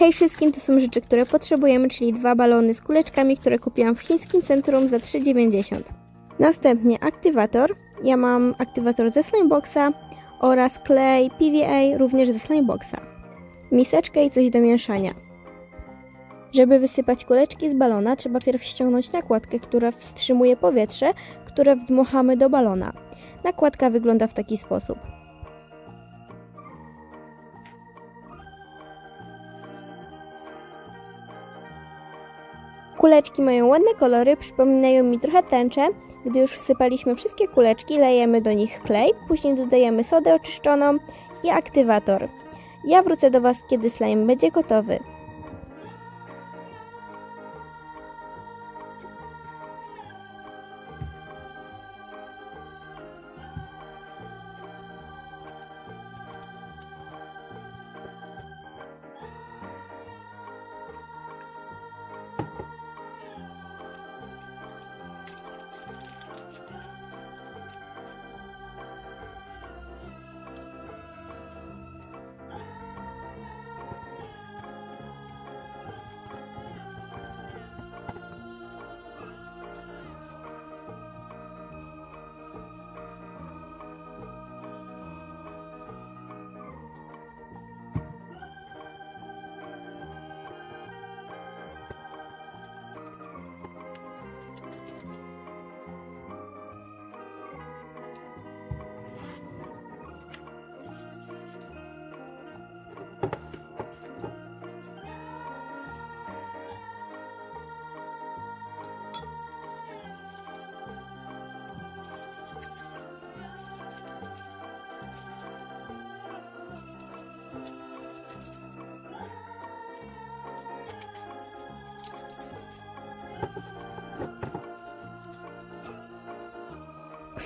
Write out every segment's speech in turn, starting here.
Hej wszystkim, to są rzeczy, które potrzebujemy, czyli dwa balony z kuleczkami, które kupiłam w chińskim centrum za 3,90. Następnie aktywator. Ja mam aktywator ze Slimeboxa oraz klej PVA również ze Slimeboxa. Miseczkę i coś do mieszania. Żeby wysypać kuleczki z balona, trzeba pierw ściągnąć nakładkę, która wstrzymuje powietrze, które wdmuchamy do balona. Nakładka wygląda w taki sposób. Kuleczki mają ładne kolory, przypominają mi trochę tęczę. Gdy już wsypaliśmy wszystkie kuleczki, lejemy do nich klej, później dodajemy sodę oczyszczoną i aktywator. Ja wrócę do Was, kiedy slime będzie gotowy.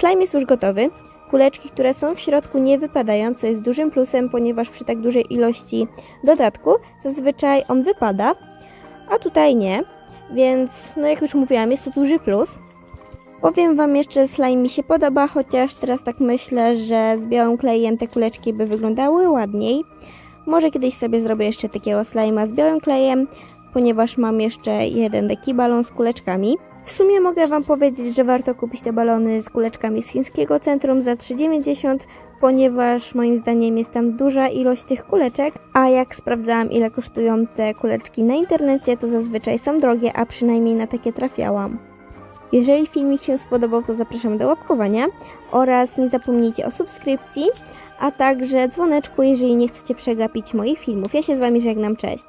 Slime jest już gotowy. Kuleczki, które są w środku nie wypadają, co jest dużym plusem, ponieważ przy tak dużej ilości dodatku zazwyczaj on wypada, a tutaj nie. Więc, no jak już mówiłam, jest to duży plus. Powiem Wam jeszcze, slime mi się podoba, chociaż teraz tak myślę, że z białym klejem te kuleczki by wyglądały ładniej. Może kiedyś sobie zrobię jeszcze takiego slime'a z białym klejem, ponieważ mam jeszcze jeden taki balon z kuleczkami. W sumie mogę Wam powiedzieć, że warto kupić te balony z kuleczkami z chińskiego centrum za 3,90, ponieważ moim zdaniem jest tam duża ilość tych kuleczek, a jak sprawdzałam ile kosztują te kuleczki na internecie, to zazwyczaj są drogie, a przynajmniej na takie trafiałam. Jeżeli filmik się spodobał, to zapraszam do łapkowania oraz nie zapomnijcie o subskrypcji, a także dzwoneczku, jeżeli nie chcecie przegapić moich filmów. Ja się z Wami żegnam, cześć!